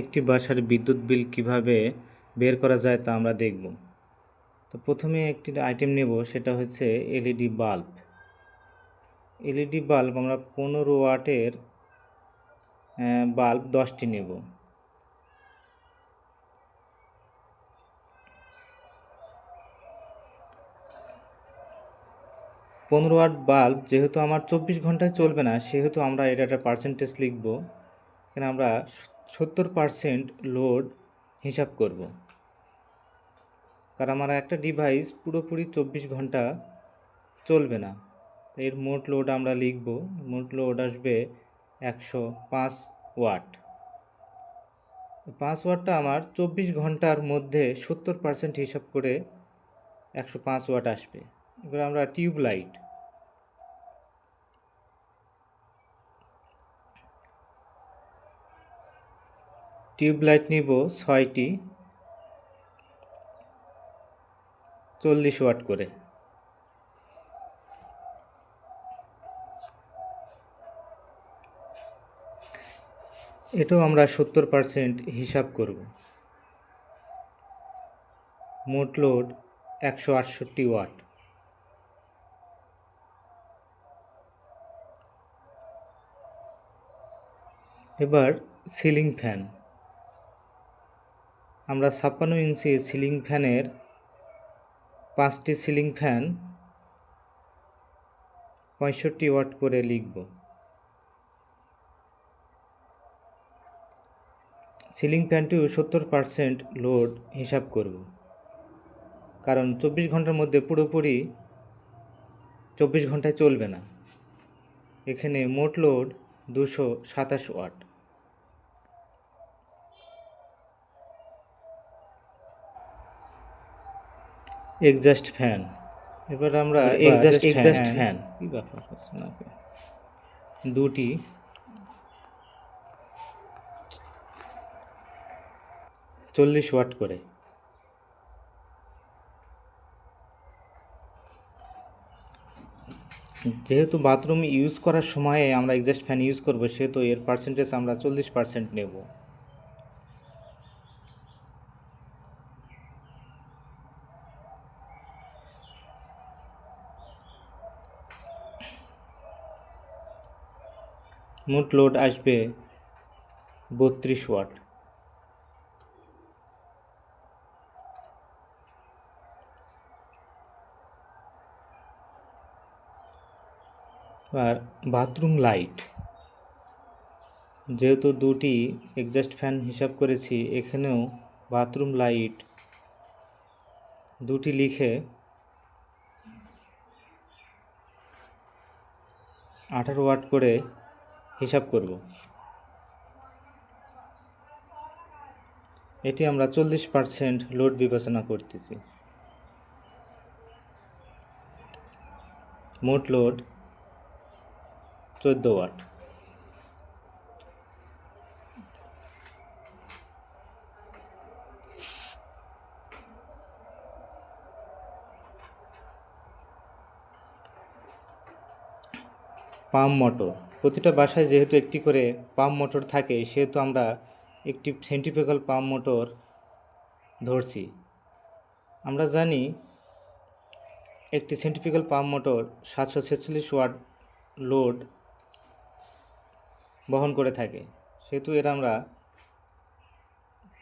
একটি বাসার বিদ্যুৎ বিল কীভাবে বের করা যায় তা আমরা দেখব। তো প্রথমে একটি আইটেম নেব, সেটা হচ্ছে এলইডি বাল্ব এলইডি বাল্ব আমরা পনেরো ওয়াটের বাল্ব দশটি নেব। পনেরো ওয়াট বাল্ব যেহেতু আমার চব্বিশ ঘন্টায় চলবে না, সেহেতু আমরা এটা একটা পার্সেন্টেজ লিখব। এখানে আমরা সত্তর পারসেন্ট লোড হিসাব করব। কারণ আমার একটা ডিভাইস পুরোপুরি চব্বিশ ঘণ্টা চলবে না। এর মোট লোড আমরা লিখব, মোট লোড আসবে একশো পাঁচ ওয়াট পাঁচ ওয়াটটা আমার চব্বিশ ঘণ্টার মধ্যে সত্তর পার্সেন্ট হিসাব করে একশো পাঁচ ওয়াট আসবে। এবার আমরা টিউব লাইট টিউব লাইট নিব ছয়টি, চল্লিশ ওয়াট করে। এটাও আমরা সত্তর পারসেন্ট হিসাব করব। মোট লোড একশো আটষট্টি ওয়াট। এবার সিলিং ফ্যান। আমরা ছাপ্পান্ন ইঞ্চি সিলিং ফ্যানের পাঁচটি সিলিং ফ্যান পঁয়ষট্টি ওয়াট করে লিখব। সিলিং ফ্যানটিও সত্তর পারসেন্ট লোড হিসাব করব। কারণ চব্বিশ ঘণ্টার মধ্যে পুরোপুরি চব্বিশ ঘন্টায় চলবে না। এখানে মোট লোড দুশো সাতাশ ওয়াট। এক্সজাস্ট ফ্যান এবার আমরা এক্সজাস্ট এক্সজাস্ট ফ্যান কি ব্যাপার হচ্ছে না? দুটি। চল্লিশ ওয়াট করে। যেহেতু বাথরুম ইউজ করার সময়ে আমরা এক্সজাস্ট ফ্যান ইউজ করব সেহেতু এর পার্সেন্টেজ আমরা চল্লিশ পার্সেন্ট নেব। মোট লোড আসবে বত্রিশ ওয়াট আর বাথরুম লাইট যেহেতু দুটি এক্সজাস্ট ফ্যান হিসাব করেছি, এখানেও বাথরুম লাইট দুটি লিখে আঠারো ওয়াট করে হিসাব করব। এটি আমরা চল্লিশ পার্সেন্ট লোড বিবেচনা করতেছি। মোট লোড চোদ্দ ওয়াট। Pump motor. প্রতিটা বাসায় যেহেতু একটি করে পাম্প মোটর থাকে, সেহেতু আমরা একটি সেন্টিফিক্যাল পাম্প মোটর ধরছি। আমরা জানি একটি সেন্টিফিক্যাল পাম্প মোটর সাতশো ছেচল্লিশ ওয়াট লোড বহন করে থাকে। সেহেতু এর আমরা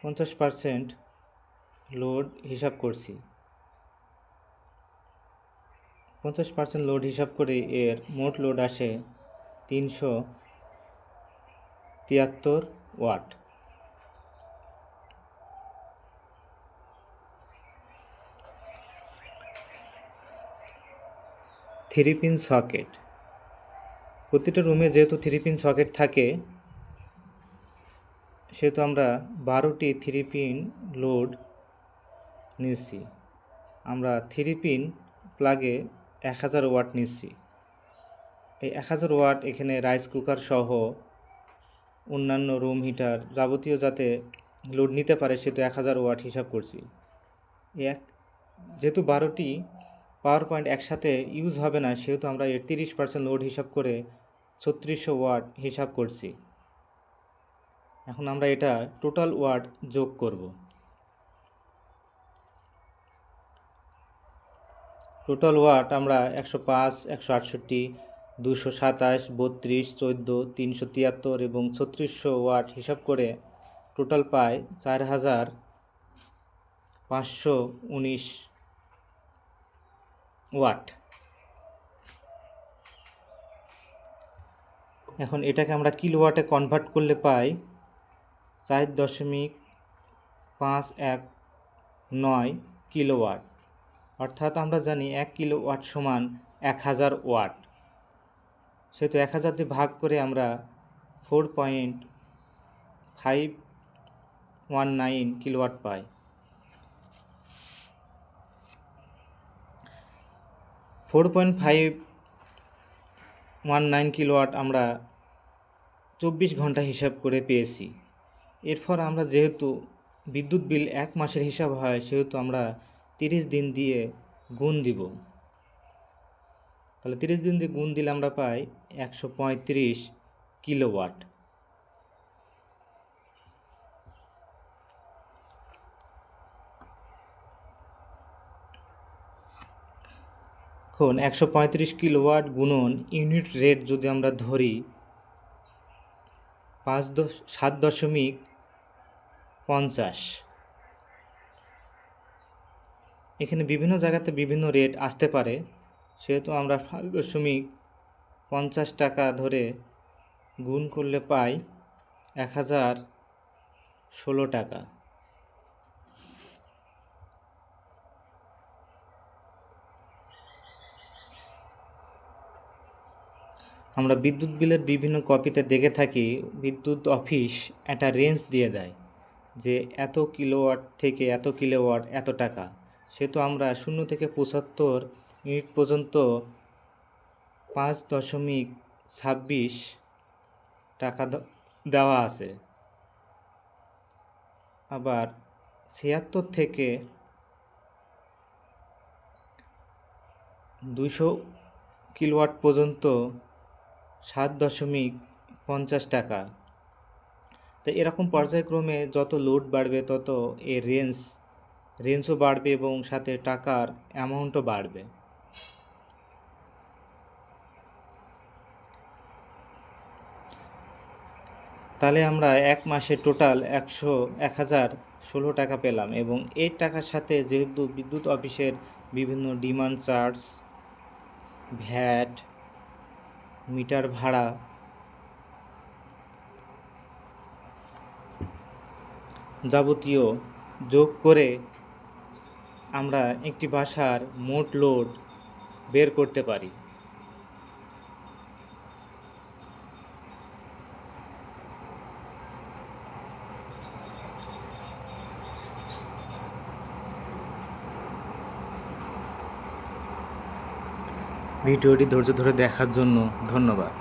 পঞ্চাশ পারসেন্ট লোড হিসাব করছি। পঞ্চাশ পার্সেন্ট লোড হিসাব করে এর মোট লোড আসে তিনশো তিয়াত্তর ওয়াট। Three pin socket. প্রতিটা রুমে যেহেতু থ্রি পিন সকেট থাকে, সেহেতু আমরা বারোটি থ্রি পিন লোড নিচ্ছি। আমরা থ্রি পিন প্লাগে এক হাজার ওয়াট নিচ্ছি। এই এক হাজার ওয়াট এখানে রাইস কুকার সহ অন্যান্য রুম হিটার যাবতীয় যাতে লোড নিতে পারে সেহেতু এক হাজার ওয়াট হিসাব করছি। এক, যেহেতু বারোটি পাওয়ার পয়েন্ট একসাথে ইউজ হবে না, সেহেতু আমরা এর তিরিশ পার্সেন্ট লোড হিসাব করে ছত্রিশশো ওয়াট হিসাব করছি। এখন আমরা এটা টোটাল ওয়াট যোগ করব। টোটাল ওয়াট আমরা একশো পাঁচ, একশো আটষট্টি দুশো সাতাশ, বত্রিশ, চোদ্দ, তিনশো তিয়াত্তর এবং ছত্রিশশো ওয়াট হিসাব করে টোটাল পাই চার হাজার পাঁচশো উনিশ ওয়াট। এখন এটাকে আমরা কিলোওয়াটে কনভার্ট করলে পাই চার দশমিক পাঁচ এক নয় কিলোওয়াট। অর্থাৎ আমরা জানি এক কিলোওয়াট সমান এক হাজার ওয়াট। সেহেতু এক হাজার দিয়ে ভাগ করে আমরা four point five one nine kilowatt পাই। Four point five one nine kilowatt আমরা চব্বিশ ঘণ্টা হিসাব করে পেয়েছি। এরপর আমরা যেহেতু বিদ্যুৎ বিল এক মাসের হিসাব হয়, সেহেতু আমরা তিরিশ দিন দিয়ে গুণ দিব। তাহলে তিরিশ দিন দিয়ে গুণ দিলে আমরা পাই একশো পঁয়ত্রিশ কিলোওয়াট। এখন একশো পঁয়ত্রিশ কিলোওয়াট গুণন ইউনিট রেট যদি আমরা ধরি পাঁচ দশ সাত দশমিক পঞ্চাশ। এখানে বিভিন্ন জায়গাতে বিভিন্ন রেট আসতে পারে। সেহেতু আমরা সাত দশমিক পঞ্চাশ টাকা ধরে গুণ করলে পাই এক হাজার ষোলো টাকা। আমরা বিদ্যুৎ বিলের বিভিন্ন কপিতে দেখে থাকি বিদ্যুৎ অফিস একটা রেঞ্জ দিয়ে দেয় যে এত কিলোওয়াট থেকে এত কিলোওয়াট এত টাকা। সেহেতু আমরা শূন্য থেকে পঁচাত্তর ইউনিট পর্যন্ত পাঁচ দশমিক ছাব্বিশ টাকা দেওয়া আছে। আবার ছিয়াত্তর থেকে দুশো কিলোওয়াট পর্যন্ত সাত দশমিক পঞ্চাশ টাকা। তো এরকম পর্যায়ক্রমে যত লোড বাড়বে, তত এর রেঞ্জ রেঞ্জও বাড়বে এবং সাথে টাকার অ্যামাউন্টও বাড়বে। তাহলে আমরা এক মাসে টোটাল একশো, এক হাজার ষোলো টাকা পেলাম এবং এই টাকার সাথে যেহেতু বিদ্যুৎ অফিসের বিভিন্ন ডিমান্ড চার্জ ভ্যাট, মিটার ভাড়া, যাবতীয় যোগ করে আমরা একটি বাসার মোট লোড বের করতে পারি। ভিডিওটি ধৈর্য ধরে দেখার জন্য ধন্যবাদ।